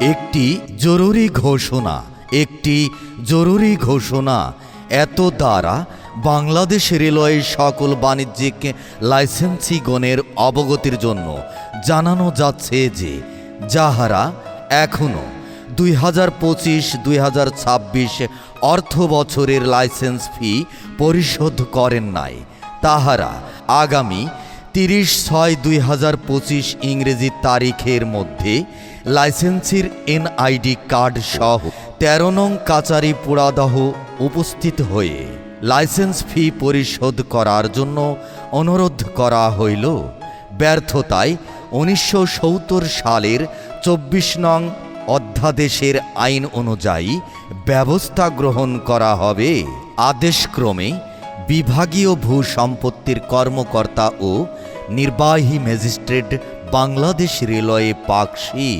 একটি জরুরি ঘোষণা, একটি জরুরি ঘোষণা। এত দ্বারা বাংলাদেশ রেলওয়ে সকল বাণিজ্যিক লাইসেন্সিগণের অবগতির জন্য জানানো যাচ্ছে যে, যাহারা এখনও দুই হাজার পঁচিশ, দুই হাজার ছাব্বিশ অর্থ বছরের লাইসেন্স ফি পরিশোধ করেন নাই, তাহারা আগামী তিরিশ ছয় দুই হাজার পঁচিশ ইংরেজি তারিখের মধ্যে লাইসেন্সির এনআইডি কার্ড সহ তেরো নং কাচারি পোড়াদহ উপস্থিত হয়ে লাইসেন্স ফি পরিশোধ করার জন্য অনুরোধ করা হইল। ব্যর্থতায় উনিশশো সত্তর সালের চব্বিশ নং অধ্যাদেশের আইন অনুযায়ী ব্যবস্থা গ্রহণ করা হবে। আদেশক্রমে বিভাগীয় ভূ সম্পত্তির কর্মকর্তা ও নির্বাহী ম্যাজিস্ট্রেট বাংলাদেশ রেলওয়ে পাকশি